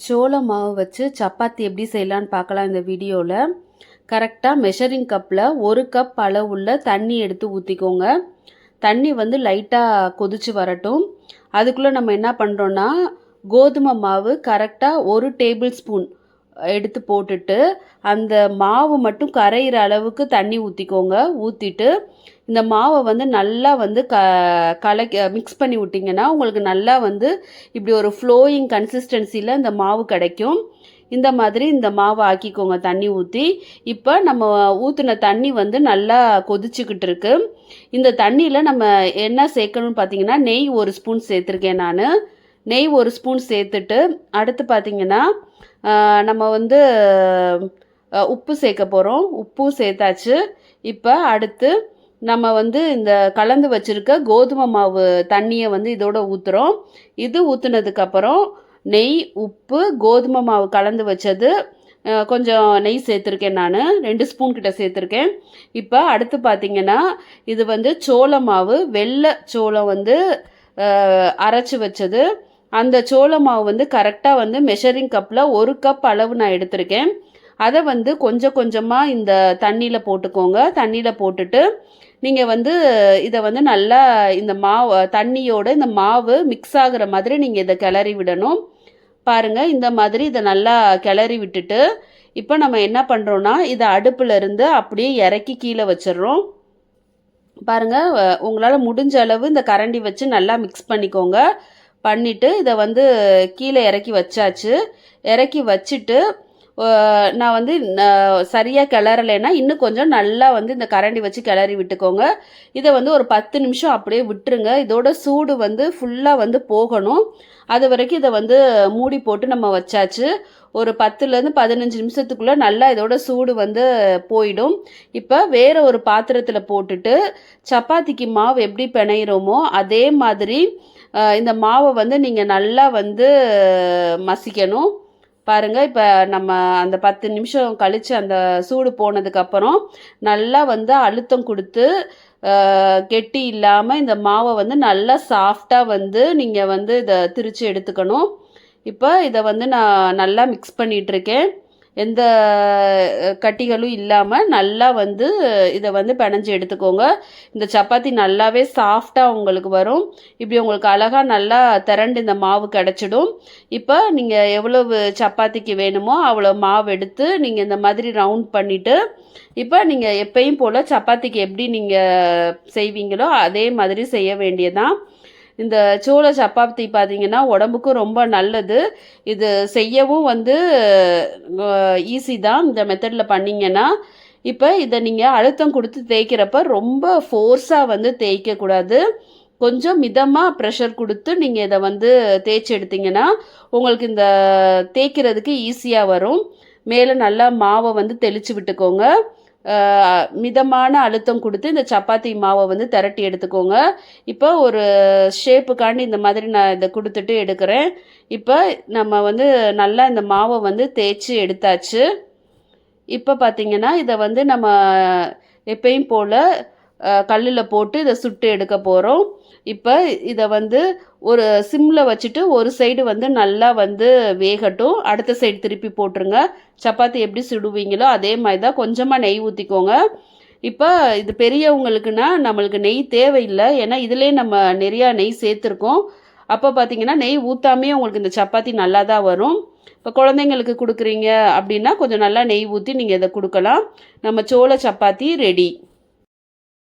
சோள மாவு வச்சு சப்பாத்தி எப்படி செய்யலான்னு பார்க்கலாம் இந்த வீடியோவில் கரெக்டாக மெஷரிங் கப்பில் ஒரு கப் அளவுள்ள தண்ணி எடுத்து ஊற்றிக்கோங்க தண்ணி வந்து லைட்டாக கொதிச்சு வரட்டும். அதுக்குள்ளே நம்ம என்ன பண்ணுறோன்னா கோதுமை மாவு கரெக்டாக ஒரு டேபிள் ஸ்பூன் எடுத்து போட்டுட்டு அந்த மாவு மட்டும் கரையிற அளவுக்கு தண்ணி ஊற்றிக்கோங்க ஊற்றிட்டு இந்த மாவை வந்து நல்லா வந்து க கலக்க மிக்ஸ் பண்ணி விட்டிங்கன்னா உங்களுக்கு நல்லா வந்து இப்படி ஒரு ஃப்ளோயிங் கன்சிஸ்டன்சியில் இந்த மாவு கிடைக்கும். இந்த மாதிரி இந்த மாவை ஆக்கிக்கோங்க தண்ணி ஊற்றி இப்போ நம்ம ஊற்றின தண்ணி வந்து நல்லா கொதிச்சுக்கிட்டு இருக்கு. இந்த தண்ணியில் நம்ம என்ன சேர்க்கணும்னு பார்த்தீங்கன்னா நெய் ஒரு ஸ்பூன் சேர்த்துருக்கேன் நான். நெய் ஒரு ஸ்பூன் சேர்த்துட்டு அடுத்து பார்த்தீங்கன்னா நம்ம வந்து உப்பு சேர்க்க போகிறோம் உப்பும் சேர்த்தாச்சு. இப்போ அடுத்து நம்ம வந்து இந்த கலந்து வச்சிருக்க கோதுமை மாவு தண்ணியை வந்து இதோட ஊற்றுறோம் இது ஊற்றுனதுக்கப்புறம் நெய் உப்பு கோதுமை மாவு கலந்து வச்சது கொஞ்சம் நெய் சேர்த்துருக்கேன் நான். ரெண்டு ஸ்பூன் கிட்ட சேர்த்துருக்கேன். இப்போ அடுத்து பார்த்தீங்கன்னா இது வந்து சோள மாவு வெள்ளை சோளம் வந்து அரைச்சி அரைச்சு வச்சது. அந்த சோள மாவு வந்து கரெக்டாக வந்து மெஷரிங் கப்பில் ஒரு கப் அளவு நான் எடுத்திருக்கேன். அதை வந்து கொஞ்சம் கொஞ்சமாக இந்த தண்ணியில் போட்டுக்கோங்க. தண்ணியில் போட்டுட்டு நீங்கள் வந்து இதை வந்து நல்லா இந்த மாவு தண்ணியோட இந்த மாவு மிக்ஸ் ஆகுற மாதிரி நீங்கள் இதை கிளறி விடணும். பாருங்கள் இந்த மாதிரி இதை நல்லா கிளறி விட்டுட்டு இப்போ நம்ம என்ன பண்ணுறோன்னா இதை அடுப்பில் இருந்து அப்படியே இறக்கி கீழே வச்சிடுறோம். பாருங்கள் உங்களால் முடிஞ்ச அளவு இந்த கரண்டி வச்சு நல்லா மிக்ஸ் பண்ணிக்கோங்க. பண்ணிவிட்டு இதை வந்து கீழே இறக்கி வச்சாச்சு. இறக்கி வச்சுட்டு நான் வந்து சரியாக கிளறலைன்னா இன்னும் கொஞ்சம் நல்லா வந்து இந்த கரண்டி வச்சு கிளறி விட்டுக்கோங்க. இதை வந்து ஒரு பத்து நிமிஷம் அப்படியே விட்டுருங்க. இதோட சூடு வந்து ஃபுல்லாக வந்து போகணும். அது வரைக்கும் இதை வந்து மூடி போட்டு நம்ம வச்சாச்சு. ஒரு பத்துலேருந்து பதினஞ்சு நிமிஷத்துக்குள்ளே நல்லா இதோட சூடு வந்து போயிடும். இப்போ வேறு ஒரு பாத்திரத்தில் போட்டுட்டு சப்பாத்திக்கு மாவு எப்படி பிணையிறோமோ அதே மாதிரி இந்த மாவை வந்து நீங்கள் நல்லா வந்து மசிக்கணும். பாருங்கள் இப்போ நம்ம அந்த பத்து நிமிஷம் கழித்து அந்த சூடு போனதுக்கப்புறம் நல்லா வந்து அழுத்தம் கொடுத்து கெட்டி இல்லாமல் இந்த மாவை வந்து நல்லா சாஃப்டாக வந்து நீங்கள் வந்து இதை திரித்து எடுத்துக்கணும். இப்போ இதை வந்து நான் நல்லா மிக்ஸ் பண்ணிகிட்ருக்கேன் எந்த கட்டிகளும் இல்லாமல் நல்லா வந்து இதை வந்து பிணைஞ்சு எடுத்துக்கோங்க. இந்த சப்பாத்தி நல்லாவே சாஃப்டாக உங்களுக்கு வரும். இப்படி உங்களுக்கு அழகாக நல்லா திரண்டு இந்த மாவு கிடச்சிடும். இப்போ நீங்கள் எவ்வளவு சப்பாத்திக்கு வேணுமோ அவ்வளோ மாவு எடுத்து நீங்கள் இந்த மாதிரி ரவுண்ட் பண்ணிவிட்டு இப்போ நீங்கள் எப்பயும் போல் சப்பாத்திக்கு எப்படி நீங்கள் செய்வீங்களோ அதே மாதிரி செய்ய வேண்டியதான் இந்த சோள சப்பாத்தி பார்த்தீங்கன்னா உடம்புக்கும் ரொம்ப நல்லது. இது செய்யவும் வந்து ஈஸி தான். இந்த மெத்தடில் பண்ணீங்கன்னா இப்போ இதை நீங்கள் அழுத்தம் கொடுத்து தேய்க்கிறப்ப ரொம்ப ஃபோர்ஸாக வந்து தேய்க்கக்கூடாது கொஞ்சம் மிதமாக ப்ரெஷர் கொடுத்து நீங்கள் இதை வந்து தேய்ச்சி எடுத்தீங்கன்னா உங்களுக்கு இந்த தேய்க்கிறதுக்கு ஈஸியாக வரும். மேலே நல்லா மாவை வந்து தெளித்து விட்டுக்கோங்க. மிதமான அழுத்தம் கொடுத்து இந்த சப்பாத்தி மாவை வந்து திரட்டி எடுத்துக்கோங்க. இப்போ ஒரு ஷேப்புக்காண்டி இந்த மாதிரி நான் இதை கொடுத்துட்டு எடுக்கிறேன். இப்போ நம்ம வந்து நல்லா இந்த மாவை வந்து தேய்ச்சி எடுத்தாச்சு. இப்போ பார்த்திங்கன்னா இதை வந்து நம்ம எப்பயும் போல் கல்லில் போட்டு இதை சுட்டு எடுக்க போகிறோம் இப்போ இதை வந்து ஒரு சிம்மில் வச்சுட்டு ஒரு சைடு வந்து நல்லா வந்து வேகட்டும். அடுத்த சைடு திருப்பி போட்டுருங்க. சப்பாத்தி எப்படி சுடுவீங்களோ அதே மாதிரி தான் கொஞ்சமாக நெய் ஊற்றிக்கோங்க இப்போ இது பெரியவங்களுக்குன்னா நம்மளுக்கு நெய் தேவையில்லை. ஏன்னா இதிலே நம்ம நிறையா நெய் சேர்த்துருக்கோம். அப்போ பார்த்தீங்கன்னா நெய் ஊற்றாமே உங்களுக்கு இந்த சப்பாத்தி நல்லா தான் வரும். இப்போ குழந்தைங்களுக்கு கொடுக்குறீங்க அப்படின்னா கொஞ்சம் நல்லா நெய் ஊற்றி நீங்கள் இதை கொடுக்கலாம். நம்ம சோள சப்பாத்தி ரெடி.